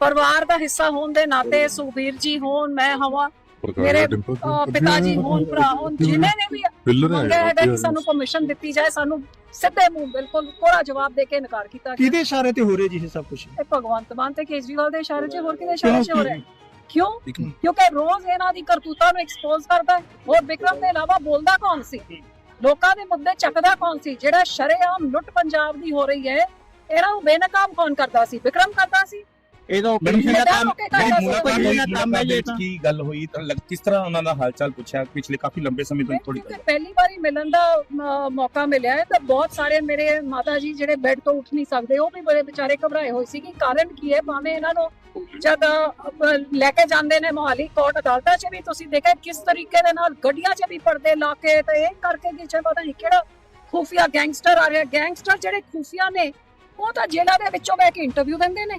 ਪਰਿਵਾਰ ਦਾ ਹਿੱਸਾ ਹੋਣ ਦੇ ਨਾਤੇ ਸੁਖਬੀਰ ਜੀ ਹੋਣ ਮੈਂ ਹਵਾ ਮੇਰੇ ਅ, ਪਿਤਾ ਜੀ ਹੋਣ ਭਰਾ ਹੋਣ ਜਿਨ੍ਹਾਂ ਨੇ ਵੀ ਪਿੱਲਰ ਮੰਗਿਆ ਹੈਗਾ ਕਿ ਸਾਨੂੰ ਪਰਮਿਸ਼ਨ ਦਿੱਤੀ ਜਾਏ ਸਾਨੂੰ ਸਿੱਧੇ ਮੂੰਹ ਬਿਲਕੁਲ ਕੋਰਾ ਜਵਾਬ ਦੇ ਕੇ ਇਨਕਾਰ ਕੀਤਾ ਗਿਆ। ਕਿਹਦੇ ਇਸ਼ਾਰੇ ਤੇ ਹੋ ਰਿਹਾ ਜੀ ਇਹ ਸਭ ਕੁਝ ਇਹ ਭਗਵੰਤ ਮਾਨ ਤੇ ਕੇਜਰੀਵਾਲ ਦੇ ਇਸ਼ਾਰੇ 'ਚ ਹੋਰ ਕਿਹਦੇ ਇਸ਼ਾਰੇ 'ਚ ਹੋ ਰਿਹਾ? ਹੈ? ਕਿਉਂ? ਕਿਉਂਕਿ ਰੋਜ਼ ਇਹਨਾਂ ਦੀ ਕਰਤੂਤਾਂ ਨੂੰ ਐਕਸਪੋਜ਼ ਕਰਦਾ ਹੈ। ਹੋਰ ਵਿਕਰਮ ਦੇ ਇਲਾਵਾ ਬੋਲਦਾ ਕੌਣ ਸੀ? ਲੋਕਾਂ ਦੇ ਮੁੱਦੇ ਚੱਕਦਾ ਕੌਣ ਸੀ? ਜਿਹੜਾ ਸ਼ਰੇਆਮ ਲੁੱਟ ਪੰਜਾਬ ਦੀ ਹੋ ਰਹੀ ਹੈ ਇਹਨਾਂ ਨੂੰ ਬੇਨਕਾਮ ਕੌਣ ਕਰਦਾ ਸੀ? ਵਿਕਰਮ ਕਰਦਾ ਸੀ? ਇਹ ਤਾਂ ਆਪਰੇਸ਼ਨ ਦਾ ਕੰਮ ਸੀ, ਮੁਲਾਕਾਤ ਕੋਈ ਹੋਈ ਨਾ ਨਾ ਕੰਮ ਹੈ ਇਹ ਤਾਂ ਕੀ ਗੱਲ ਹੋਈ ਤਾਂ ਕਿਸ ਤਰ੍ਹਾਂ ਉਹਨਾਂ ਦਾ ਹਾਲ ਚਾਲ ਪੁੱਛਿਆ? ਪਿਛਲੇ ਕਾਫੀ ਲੰਬੇ ਸਮੇਂ ਤੋਂ ਥੋੜੀ ਪਹਿਲੀ ਵਾਰੀ ਮਿਲਣ ਦਾ ਮੌਕਾ ਮਿਲਿਆ ਹੈ ਤਾਂ ਬਹੁਤ ਸਾਰੇ ਮੇਰੇ ਮਾਤਾ ਜੀ ਜਿਹੜੇ ਬੈੱਡ ਤੋਂ ਉੱਠ ਨਹੀਂ ਸਕਦੇ ਉਹ ਵੀ ਬੜੇ ਵਿਚਾਰੇ ਘਬਰਾਏ ਹੋਏ ਸੀ ਕਿ ਕਾਰਨ ਕੀ ਹੈ ਭਾਵੇਂ ਇਹਨਾਂ ਨੂੰ ਜਦ ਲੈ ਕੇ ਜਾਂਦੇ ਨੇ ਮੋਹਾਲੀ ਕੋਰਟ ਅਦਾਲਤਾਂ 'ਚ ਵੀ ਤੁਸੀਂ ਦੇਖਿਆ ਕਿਸ ਤਰੀਕੇ ਦੇ ਨਾਲ ਗੱਡੀਆਂ 'ਚ ਵੀ ਪਰਦੇ ਲਾ ਕੇ ਤੇ ਇਹ ਕਰਕੇ ਕਿ ਚੇ ਪਤਾ ਨਹੀਂ ਕਿਹੜਾ ਖੂਫੀਆ ਗੈਂਗਸਟਰ ਆ ਰਿਹਾ ਗੈਂਗਸਟਰ ਜਿਹੜੇ ਖੂਫੀਆ ਨੇ ਉਹ ਤਾਂ ਜੇਲ੍ਹਾਂ ਦੇ ਵਿੱਚੋਂ ਬਹਿ ਕੇ ਇੰਟਰਵਿਊ ਦਿੰਦੇ ਨੇ।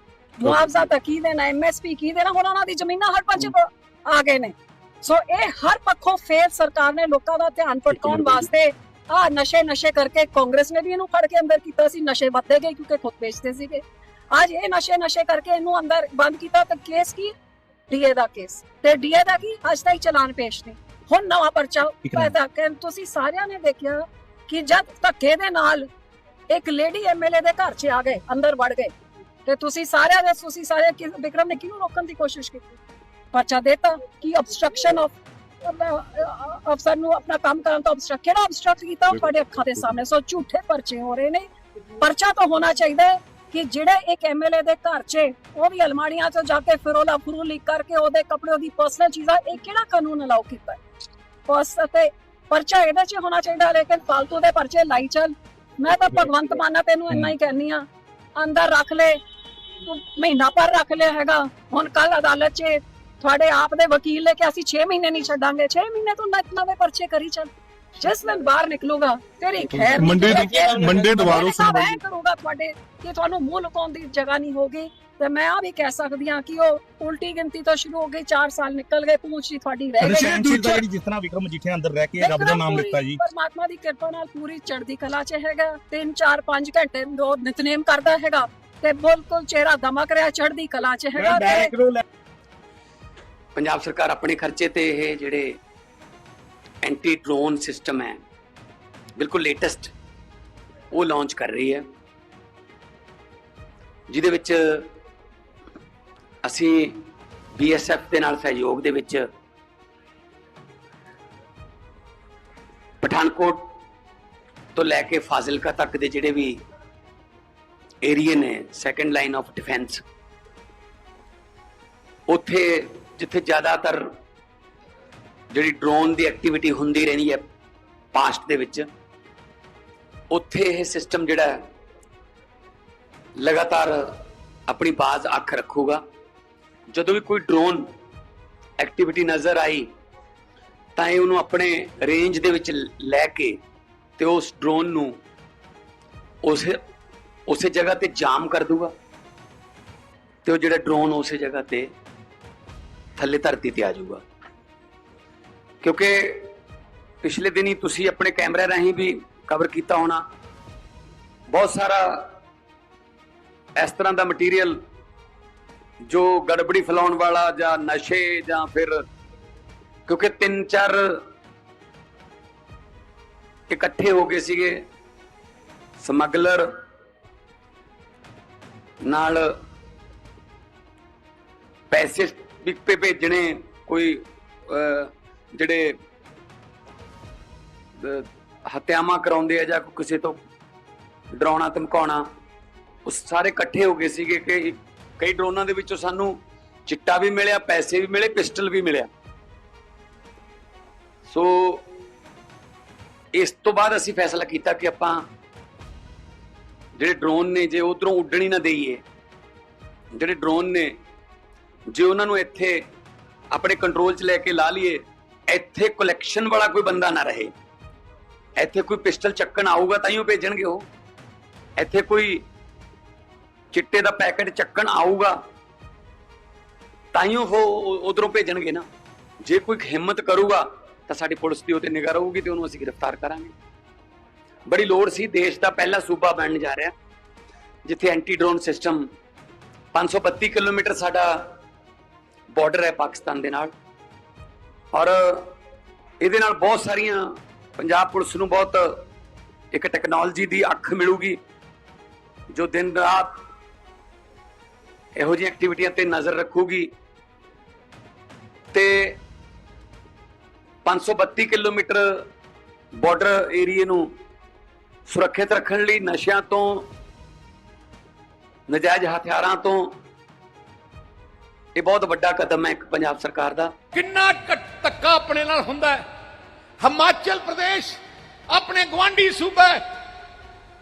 ਮੁਆਵਜ਼ਾ ਤਾਂ ਕੀ ਦੇਣਾ ਐਮਐਸਪੀ ਕੀ ਦੇਣਾ ਹੁਣ ਉਹਨਾਂ ਦੀ ਜ਼ਮੀਨਾਂ ਹਰ ਪਾਸੇ ਆ ਗਏ ਨੇ। ਸੋ ਇਹ ਹਰ ਪੱਖੋਂ ਫੇਰ ਸਰਕਾਰ ਨੇ ਲੋਕਾਂ ਦਾ ਧਿਆਨ ਭਟਕਾਉਣ ਵਾਸਤੇ ਆ ਨਸ਼ੇ ਨਸ਼ੇ ਕਰਕੇ ਕਾਂਗਰਸ ਨੇ ਵੀ ਇਹਨੂੰ ਫੜ ਕੇ ਅੰਦਰ ਕੀਤਾ ਸੀ ਨਸ਼ੇ ਵੱਧਦੇ ਗਏ ਕਿਉਂਕਿ ਖੁਦ ਵੇਚਦੇ ਸੀਗੇ। ਅੱਜ ਇਹ ਨਸ਼ੇ ਨਸ਼ੇ ਕਰਕੇ ਇਹਨੂੰ ਅੰਦਰ ਬੰਦ ਕੀਤਾ ਤਾਂ ਕੇਸ ਕੀ? ਡੀਏ ਦਾ ਕੇਸ ਤੇ ਡੀਏ ਦਾ ਕੀ? ਅੱਜ ਤਾਈਂ ਚਲਾਨ ਪੇਸ਼ ਨਹੀਂ ਹੁਣ ਨਵਾਂ ਪਰਚਾ ਪੈਦਾ ਕਰ ਤੁਸੀਂ ਸਾਰਿਆਂ ਨੇ ਦੇਖਿਆ ਕਿ ਜਦ ਧੱਕੇ ਦੇ ਨਾਲ ਇੱਕ ਲੇਡੀ ਐਮਐਲਏ ਦੇ ਘਰ 'ਚ ਆ ਗਏ ਅੰਦਰ ਵੜ ਗਏ। ਤੇ ਤੁਸੀਂ ਸਾਰਿਆਂ ਦੇ ਤੁਸੀਂ ਸਾਰੇ ਕਿ- ਵਿਕਰਮ ਨੇ ਕਿਹਨੂੰ ਰੋਕਣ ਦੀ ਕੋਸ਼ਿਸ਼ ਕੀਤੀ? ਪਰਚਾ ਦੇਤਾ? ਕਿ obstruction of ਅਫਸਰ ਨੂੰ ਆਪਣਾ ਕੰਮ ਕਰਨ ਤੋਂ obstruct ਕਿਹੜਾ obstruct ਕੀਤਾ? ਉਹ ਤੁਹਾਡੇ ਅੱਖਾਂ ਦੇ ਸਾਹਮਣੇ। ਸੋ ਝੂਠੇ ਪਰਚੇ ਹੋ ਰਹੇ ਨੇ। ਪਰਚਾ ਤਾਂ ਹੋਣਾ ਚਾਹੀਦਾ ਹੈ ਕਿ ਜਿਹੜੇ ਇੱਕ ਐਮਐਲਏ ਦੇ ਘਰ 'ਚ ਉਹ ਵੀ ਅਲਮਾਰੀਆਂ 'ਚ ਜਾ ਕੇ ਫਿਰੋਲਾ ਫਰੂਲੀ ਕਰਕੇ ਉਹਦੇ ਕੱਪੜੇ ਉਹਦੀ ਪਰਸਨਲ ਚੀਜ਼ਾਂ ਇਹ ਕਿਹੜਾ ਕਾਨੂੰਨ ਅਲਾਉ ਕੀਤਾ ਹੈ? ਪਰਸ ਤੇ ਪਰਚਾ ਇਹਦੇ 'ਚ ਹੋਣਾ ਚਾਹੀਦਾ ਲੇਕਿਨ ਫालतू ਦੇ ਪਰਚੇ ਲਾਈ ਚੱਲ। ਮੈਂ ਤਾਂ ਭਗਵੰਤ ਮਾਨਾ ਤੈਨੂੰ ਇੰਨਾ ਹੀ ਕਹਿੰਨੀ ਆ ਅੰਦਰ ਰੱਖ ਲੈ। ਤੂੰ ਮਹੀਨਾ ਪਰ ਰੱਖ ਲਿਆ ਹੈਗਾ। ਹੁਣ ਕੱਲ ਅਦਾਲਤ 'ਚ ਤੁਹਾਡੇ ਆਪ ਦੇ ਵਕੀਲ ਨੇ ਕਿ ਅਸੀਂ 6 ਮਹੀਨੇ ਨਹੀਂ ਛੱਡਾਂਗੇ। 6 ਮਹੀਨੇ ਤੋਂ ਨਵੇਂ ਨਵੇਂ ਪਰਚੇ ਕਰੀ ਚੱਲ। ਜਿਸ ਦਿਨ ਬਾਹਰ ਨਿਕਲੂਗਾ ਤੇਰੀ ਖੈਰ ਮੰਡੇ ਮੰਡੇ ਦੁਬਾਰਾ ਸੁਣਵਾਈ। ਕਰੂਗਾ ਤੁਹਾਡੇ ਕਿ ਤੁਹਾਨੂੰ ਮੂੰਹ ਲੁਕਾਉਣ ਦੀ ਜਗ੍ਹਾ ਨਹੀਂ ਹੋਗੀ ਤੇ ਮੈਂ ਆ ਵੀ ਕਹਿ ਸਕਦੀ ਹਾਂ ਕਿ ਉਹ ਉਲਟੀ ਗਿਣਤੀ ਤੋਂ ਸ਼ੁਰੂ ਹੋ ਗਈ 4 ਸਾਲ ਨਿਕਲ ਗਏ ਪੂਛ ਹੀ ਤੁਹਾਡੀ ਰਹਿ ਗਈ। ਦਾ ਜਿਹੜੀ ਜਿਸ ਤਰ੍ਹਾਂ ਵਿਕਰਮ ਮਜੀਠੀਆ ਅੰਦਰ ਰਹਿ ਕੇ ਰੱਬ ਦਾ ਨਾਮ ਲਿੱਤਾ ਜੀ। ਪਰਮਾਤਮਾ ਦੀ ਕਿਰਪਾ ਨਾਲ ਪੂਰੀ ਚੜ੍ਹਦੀ ਕਲਾ 'ਚ ਹੈਗਾ 3 4 5 ਘੰਟੇ ਰੋਜ਼ ਨਿਤਨੇਮ ਕਰਦਾ ਹੈਗਾ ਤੇ ਬਿਲਕੁਲ ਚਿਹਰਾ ਦਮਕ ਰਿਹਾ ਚੜ੍ਹਦੀ ਕਲਾ 'ਚ ਹੈਗਾ ਪੰਜਾਬ ਸਰਕਾਰ ਆਪਣੇ ਖਰਚੇ ਤੇ ਇਹ ਜਿਹੜੇ ਐਂਟੀ ਡਰੋਨ ਸਿਸਟਮ ਹੈ ਬਿਲਕੁਲ ਲੇਟੈਸਟ ਉਹ ਲਾਂਚ ਕਰ ਰਹੀ ਹੈ। ਜਿਹਦੇ ਵਿੱਚ ਅਸੀਂ ਬੀਐਸਐਫ ਦੇ ਨਾਲ ਸਹਿਯੋਗ ਦੇ ਵਿੱਚ ਪਠਾਨਕੋਟ ਤੋਂ ਲੈ ਕੇ ਫਾਜ਼ਿਲਕਾ ਤੱਕ ਦੇ ਜਿਹੜੇ ਵੀ ਏਰੀਏ ਨੇ ਸੈਕੰਡ ਲਾਈਨ ਆਫ ਡਿਫੈਂਸ ਉੱਥੇ ਜਿੱਥੇ ਜ਼ਿਆਦਾਤਰ ਜਿਹੜੀ ਡਰੋਨ ਦੀ ਐਕਟੀਵਿਟੀ ਹੁੰਦੀ ਰਹਿੰਦੀ ਹੈ ਪਾਸਟ ਦੇ ਵਿੱਚ, ਉੱਥੇ ਇਹ ਸਿਸਟਮ ਜਿਹੜਾ ਲਗਾਤਾਰ ਆਪਣੀ ਬਾਜ਼ ਅੱਖ ਰੱਖੂਗਾ। ਜਦੋਂ ਵੀ ਕੋਈ ਡਰੋਨ ਐਕਟੀਵਿਟੀ ਨਜ਼ਰ ਆਈ, ਤਾਂ ਇਹ ਉਹਨੂੰ ਆਪਣੇ ਰੇਂਜ ਦੇ ਵਿੱਚ ਲੈ ਕੇ ਤੇ ਉਸ ਡਰੋਨ ਨੂੰ ਉਸੇ ਉਸੇ ਜਗ੍ਹਾ ਤੇ ਜਾਮ ਕਰ ਦੂਗਾ ਤੇ ਉਹ ਜਿਹੜਾ ਡਰੋਨ ਉਸੇ ਜਗ੍ਹਾ ਤੇ ਥੱਲੇ ਧਰਤੀ ਤੇ ਆ ਜਾਊਗਾ। ਕਿਉਂਕਿ ਪਿਛਲੇ ਦਿਨੀ ਤੁਸੀਂ ਆਪਣੇ ਕੈਮਰੇ ਰਾਹੀਂ ਵੀ ਕਵਰ ਕੀਤਾ ਹੋਣਾ। ਬਹੁਤ ਸਾਰਾ ਇਸ ਤਰ੍ਹਾਂ ਦਾ ਮਟੀਰੀਅਲ ਜੋ ਗੜਬੜੀ ਫੈਲਾਉਣ ਵਾਲਾ ਜਾਂ ਨਸ਼ੇ ਜਾਂ ਫਿਰ ਕਿਉਂਕਿ ਤਿੰਨ ਚਾਰ ਇਕੱਠੇ ਹੋ ਗਏ ਸੀਗੇ ਸਮਗਲਰ ਨਾਲ ਪੈਸੇ ਵੀ ਭੇਜਣੇ ਕੋਈ ਜਿਹੜੇ ਅਹ, ਹੱਤਿਆਵਾਂ ਕਰਾਉਂਦੇ ਆ ਜਾਂ ਕਿਸੇ ਤੋਂ ਡਰਾਉਣਾ ਧਮਕਾਉਣਾ ਉਹ ਸਾਰੇ ਇਕੱਠੇ ਹੋ ਗਏ ਸੀਗੇ ਕਿ ਕਈ ਡਰੋਨਾਂ ਦੇ ਵਿੱਚੋਂ ਸਾਨੂੰ ਚਿੱਟਾ ਵੀ ਮਿਲਿਆ, ਪੈਸੇ ਵੀ ਮਿਲੇ, ਪਿਸਟਲ ਵੀ ਮਿਲਿਆ। ਸੋ ਇਸ ਤੋਂ ਬਾਅਦ ਅਸੀਂ ਫੈਸਲਾ ਕੀਤਾ ਕਿ ਆਪਾਂ ਜਿਹੜੇ ਡਰੋਨ ਨੇ ਜੇ ਉਧਰੋਂ ਉੱਡਣੀ ਨਾ ਦੇਈਏ, ਜਿਹੜੇ ਡਰੋਨ ਨੇ ਜੇ ਉਹਨਾਂ ਨੂੰ ਇੱਥੇ ਆਪਣੇ ਕੰਟਰੋਲ 'ਚ ਲੈ ਕੇ ਲਾ ਲਈਏ, ਇੱਥੇ ਕਲੈਕਸ਼ਨ ਵਾਲਾ ਕੋਈ ਬੰਦਾ ਨਾ ਰਹੇ। ਇੱਥੇ ਕੋਈ ਪਿਸਟਲ ਚੱਕਣ ਆਊਗਾ ਤਾਂ ਹੀ ਉਹ ਭੇਜਣਗੇ ਉਹ। ਇੱਥੇ ਕੋਈ ਚਿੱਟੇ ਦਾ ਪੈਕੇਟ ਚੱਕਣ ਆਊਗਾ ਤਾਂ ਹੀ ਉਹ ਉਧਰੋਂ ਭੇਜਣਗੇ ਨਾ। ਜੇ ਕੋਈ ਹਿੰਮਤ ਕਰੂਗਾ, ਤਾਂ ਸਾਡੀ ਪੁਲਿਸ ਦੀ ਉਹਤੇ ਨਿਗਾਹ ਰਹੂਗੀ ਤੇ ਉਹਨੂੰ ਅਸੀਂ ਗ੍ਰਿਫਤਾਰ ਕਰਾਂਗੇ। ਬੜੀ ਲੋੜ ਸੀ, ਦੇਸ਼ ਦਾ ਪਹਿਲਾ ਸੂਬਾ ਬਣਨ ਜਾ ਰਿਹਾ, ਜਿੱਥੇ ਐਂਟੀ ਡਰੋਨ ਸਿਸਟਮ 532 ਕਿਲੋਮੀਟਰ ਸਾਡਾ ਬਾਰਡਰ ਹੈ ਪਾਕਿਸਤਾਨ ਦੇ ਨਾਲ। ਔਰ ਇਹਦੇ ਨਾਲ ਬਹੁਤ ਸਾਰੀਆਂ ਪੰਜਾਬ ਪੁਲਿਸ ਨੂੰ ਬਹੁਤ ਇੱਕ ਟੈਕਨੋਲੋਜੀ ਦੀ ਅੱਖ ਮਿਲੂਗੀ, ਜੋ ਦਿਨ ਰਾਤ ਇਹੋ ਜਿਹੀ ਐਕਟੀਵਿਟੀਆਂ ਤੇ ਨਜ਼ਰ ਰੱਖੂਗੀ। ਤੇ 532 ਕਿਲੋਮੀਟਰ ਬਾਰਡਰ ਏਰੀਏ ਨੂੰ ਸੁਰੱਖਿਅਤ ਰੱਖਣ ਲਈ ਨਸ਼ਿਆਂ ਤੋਂ, ਨਜਾਇਜ਼ ਹਥਿਆਰਾਂ ਤੋਂ ਇਹ ਬਹੁਤ ਵੱਡਾ ਕਦਮ ਹੈ ਇੱਕ ਪੰਜਾਬ ਸਰਕਾਰ ਦਾ। ਕਿੰਨਾ ਘੱਟ ਧੱਕਾ ਆਪਣੇ ਨਾਲ ਹੁੰਦਾ ਹੈ। ਹਿਮਾਚਲ ਪ੍ਰਦੇਸ਼ ਆਪਣੇ ਗਵਾਂਢੀ ਸੂਬਾ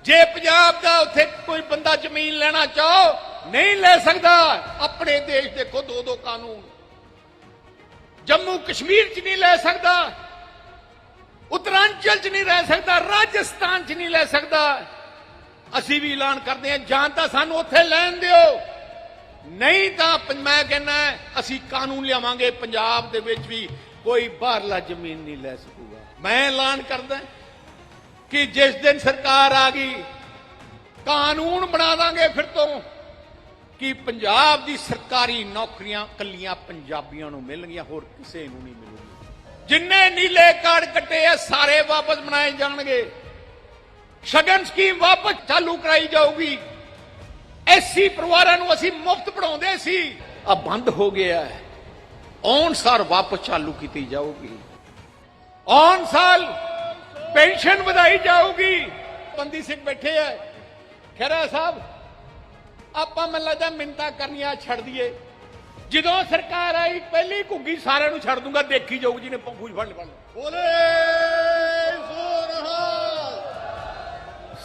ਜੇ ਪੰਜਾਬ ਦਾ ਉੱਥੇ ਕੋਈ ਬੰਦਾ ਜ਼ਮੀਨ ਲੈਣਾ ਚਾਹੋ ਨਹੀਂ ਲੈ ਸਕਦਾ। ਆਪਣੇ ਦੇਸ਼ ਦੇ ਖੁਦ ਦੋ ਦੋ ਕਾਨੂੰਨ। ਜੰਮੂ ਕਸ਼ਮੀਰ 'ਚ ਨਹੀਂ ਲੈ ਸਕਦਾ। ਉਤਰਾਂਚਲ 'ਚ ਨਹੀਂ ਰਹਿ ਸਕਦਾ। ਰਾਜਸਥਾਨ 'ਚ ਨਹੀਂ ਲੈ ਸਕਦਾ। ਅਸੀਂ ਵੀ ਐਲਾਨ ਕਰਦੇ ਹਾਂ, ਜਾਂ ਤਾਂ ਸਾਨੂੰ ਉੱਥੇ ਲੈਣ ਦਿਓ। ਨਹੀਂ ਤਾਂ ਮੈਂ ਕਹਿੰਦਾ ਅਸੀਂ ਕਾਨੂੰਨ ਲਿਆਵਾਂਗੇ, ਪੰਜਾਬ ਦੇ ਵਿੱਚ ਵੀ ਕੋਈ ਬਾਹਰਲਾ ਜ਼ਮੀਨ ਨਹੀਂ ਲੈ ਸਕੂਗਾ। ਮੈਂ ਐਲਾਨ ਕਰਦਾ ਕਿ ਜਿਸ ਦਿਨ ਸਰਕਾਰ ਆ ਗਈ, ਕਾਨੂੰਨ ਬਣਾ ਦਾਂਗੇ ਫਿਰ ਤੋਂ। ਕਿ ਪੰਜਾਬ ਦੀ ਸਰਕਾਰੀ ਨੌਕਰੀਆਂ ਕੱਲੀਆਂ ਪੰਜਾਬੀਆਂ ਨੂੰ ਮਿਲਣਗੀਆਂ, ਹੋਰ ਕਿਸੇ ਨੂੰ ਨਹੀਂ ਮਿਲਣਗੀਆਂ ਜਿੰਨੇ ਨੀਲੇ ਕਾਰਡ ਕੱਟੇ ਆ ਸਾਰੇ ਵਾਪਸ ਬਣਾਏ ਜਾਣਗੇ। ਸ਼ਗਨ ਸਕੀਮ ਵਾਪਸ ਚਾਲੂ ਕਰਾਈ ਜਾਊਗੀ। ਐਸੀ ਪਰਿਵਾਰਾਂ ਨੂੰ ਅਸੀਂ ਮੁਫਤ ਪੜਾਉਂਦੇ ਸੀ। ਆ ਬੰਦ ਹੋ ਗਿਆ ਹੈ ਔਨ ਸਾਲ ਵਾਪਸ ਚਾਲੂ ਕੀਤੀ ਜਾਊਗੀ। ਔਨ ਸਾਲ ਪੈਨਸ਼ਨ ਵਧਾਈ ਜਾਊਗੀ। ਬੰਦੀ ਸਿੰਘ ਬੈਠੇ ਆ ਖਹਿਰਾ ਸਾਹਿਬ ਆਪਾਂ ਮੈਨੂੰ ਲੱਗਦਾ ਮਿੰਤਾ ਕਰਨੀਆਂ ਛੱਡ ਦਈਏ। ਜਦੋਂ ਸਰਕਾਰ ਆਈ ਪਹਿਲੀ ਘੁੱਗੀ ਸਾਰਿਆਂ ਨੂੰ ਛੱਡ ਦੂੰਗਾ ਦੇਖੀ ਜਾਊਗੀ ਜਿਹਨੇ ਪੰਖੂ ਫੜ ਫੜ ਬੋਲੇ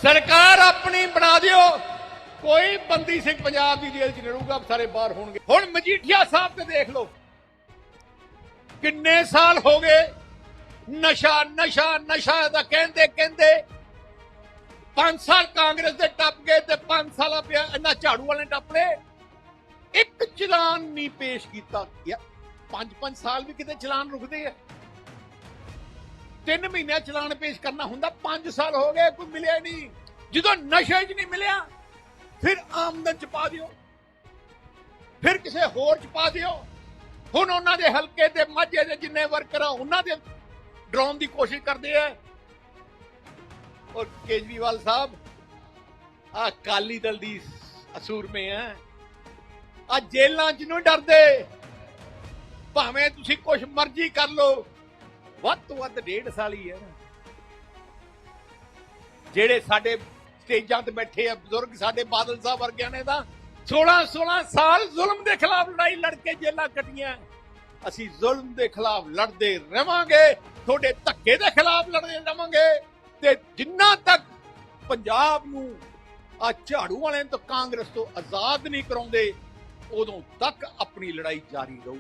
ਸਰਕਾਰ ਆਪਣੀ ਬਣਾ ਦਿਓ। ਕੋਈ ਬੰਦੀ ਸਿੰਘ ਪੰਜਾਬ ਦੀ ਜੇਲ੍ਹ 'ਚ ਨਹੀਂ ਰਹੂਗਾ ਸਾਰੇ ਬਾਹਰ ਹੋਣਗੇ। ਹੁਣ ਮਜੀਠੀਆ ਸਾਹਿਬ ਤੇ ਦੇਖ ਲਓ। ਕਿੰਨੇ ਸਾਲ ਹੋ ਗਏ ਨਸ਼ਾ ਨਸ਼ਾ ਨਸ਼ਾ ਦਾ ਕਹਿੰਦੇ ਕਹਿੰਦੇ 5 ਸਾਲ ਕਾਂਗਰਸ ਦੇ ਟੱਪ ਗਏ ਤੇ 5 ਸਾਲਾਂ ਪਿਆ ਇਹਨਾਂ ਝਾੜੂ ਵਾਲੇ ਟੱਪ ਲਏ। ਇੱਕ ਚਲਾਨ ਨਹੀਂ ਪੇਸ਼ ਕੀਤਾ। ਯਾ 5-5 ਸਾਲ ਵੀ ਕਿਤੇ ਚਲਾਨ ਰੁਕਦੇ ਆ। ਤਿੰਨ ਮਹੀਨਿਆਂ ਚਲਾਨ ਪੇਸ਼ ਕਰਨਾ ਹੁੰਦਾ 5 ਸਾਲ ਹੋ ਗਏ, ਕੋਈ ਮਿਲਿਆ ਨਹੀਂ। ਜਦੋਂ ਨਸ਼ੇ 'ਚ ਨਹੀਂ ਮਿਲਿਆ, ਫਿਰ ਆਮਦਨ 'ਚ ਪਾ ਦਿਓ। ਫਿਰ ਕਿਸੇ ਹੋਰ 'ਚ ਪਾ ਦਿਓ। ਹੁਣ ਉਹਨਾਂ ਦੇ ਹਲਕੇ ਦੇ ਮਾਝੇ ਦੇ ਜਿੰਨੇ ਵਰਕਰ ਆ, ਉਹਨਾਂ ਦੇ ਡਰਾਉਣ ਦੀ ਕੋਸ਼ਿਸ਼ ਕਰਦੇ ਆ। ਔਰ ਕੇਜਰੀਵਾਲ ਸਾਹਿਬ ਆ ਕਾਲੀ ਦਲ ਦੀ ਅਸੂਰਮੇ ਆ ਆ ਜੇਲਾਂ 'ਚ ਨੂੰ ਡਰਦੇ। ਭਾਵੇਂ ਤੁਸੀਂ ਕੁਝ ਮਰਜ਼ੀ ਕਰ ਲਓ, ਵੱਧ ਤੋਂ ਵੱਧ ਡੇਢ ਸਾਲ ਹੀ ਹੈ ਨਾ। ਜਿਹੜੇ ਸਾਡੇ ਸਟੇਜਾਂ ਤੇ ਬੈਠੇ ਆ, ਬਜ਼ੁਰਗ ਸਾਡੇ ਬਾਦਲ ਸਾਹਿਬ ਵਰਗਿਆਂ ਨੇ ਤਾਂ 16 16 ਸਾਲ ਜ਼ੁਲਮ ਦੇ ਖਿਲਾਫ ਲੜਾਈ ਲੜ ਕੇ ਜੇਲਾਂ ਕੱਟੀਆਂ ਅਸੀਂ ਜ਼ੁਲਮ ਦੇ ਖਿਲਾਫ ਲੜਦੇ ਰਵਾਂਗੇ, ਤੁਹਾਡੇ ਧੱਕੇ ਦੇ ਖਿਲਾਫ ਲੜਦੇ ਰਵਾਂਗੇ। ਤੇ ਜਿੰਨਾ ਤੱਕ ਪੰਜਾਬ ਨੂੰ ਆ ਝਾੜੂ ਵਾਲਿਆਂ ਤੋਂ ਕਾਂਗਰਸ ਤੋਂ ਆਜ਼ਾਦ ਨਹੀਂ ਕਰਾਉਂਦੇ, ਉਦੋਂ ਤੱਕ ਆਪਣੀ ਲੜਾਈ ਜਾਰੀ ਰਹੂ